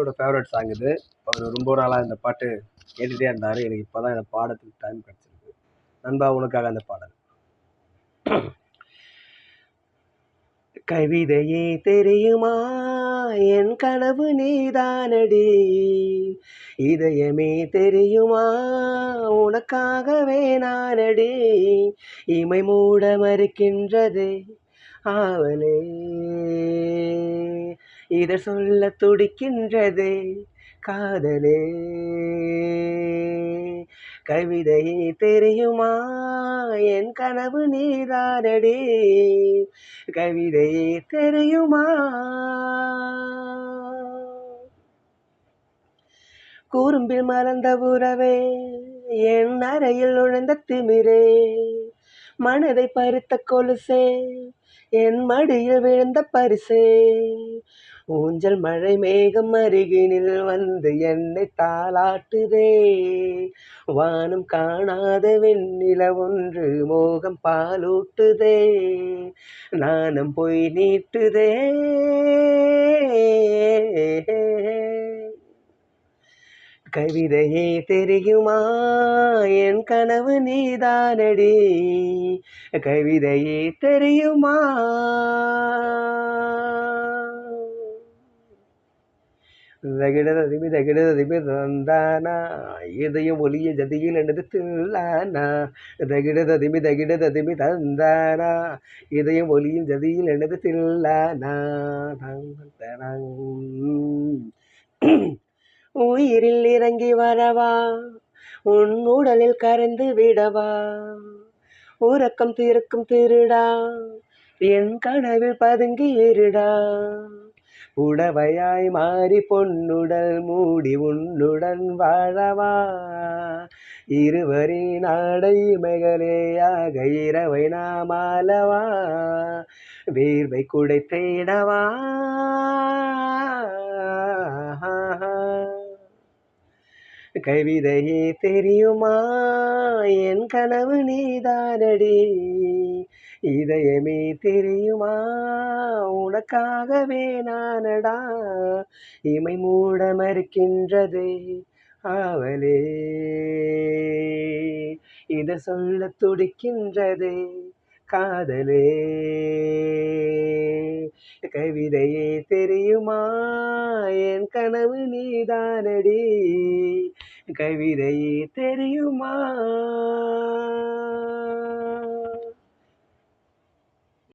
அஜித்தோட favourite song இது. அவர் ரொம்ப நாளாக இந்த பாட்டு கேட்டுகிட்டே இருந்தார். எனக்கு இப்போ தான் இந்த பாடத்துக்கு டைம் கிடச்சிருக்கு. நண்பா உனக்காக அந்த பாடல். கவிதையே தெரியுமா? என் கனவு நீதானடி. இதயமே தெரியுமா? உனக்காகவே நானடி. இமை மூட மறுக்கின்றதே. ஆவலே. இதை சொல்ல துடிக்கின்றதே. காதலே. கவிதையே தெரியுமா? என் கனவு நீதாரடே கவிதையே தெரியுமா? கூறும்பில் மறந்த உறவே என் அறையில் நுழைந்த திமிரே. மனதை பறித்த கொலுசே என் மடியில் விழுந்த பரிசே. ஊஞ்சல் மழை மேகம் அருகினில் வந்து என்னை தாளாட்டுதே. வானம் காணாத வெண்ணில ஒன்று மோகம் பாலூட்டுதே. நானும் போய் நீட்டுதே. கவிதையே தெரியுமா? என் கனவு நீதானடி. கவிதையே தெரியுமா? தகிடததிமி தகிடததிமி தந்தானா இதயம் ஒலிய ஜதியில் எனது தில்லானா தகிடததிமி தந்தானா இதயம் ஒலியும் ஜதியில் எனது தில்லானா உயிரில் இறங்கி வரவா? உன் உடலில் கரைந்து விடவா? உறக்கம் தீர்க்கும் திருடா? என் கனவில் பதுங்கி இருடா? உடவையாய் மாறி பொன்னுடல் மூடி உன்னுடன் வாழவா? இருவரின் ஆடை மகளேயாக இரவை நாம் நாமாலவா வேர்வை குடை தேடவா கவிதையே தெரியுமா? என் கனவு நீதானடி. இதயமே தெரியுமா? உனக்காகவே நானடா. இமை மூட மறுக்கின்றது ஆவலே. இதை சொல்ல துடிக்கின்றது காதலே. கவிதையே தெரியுமா? என் கனவு நீதானடி. கவிதையே தெரியுமா?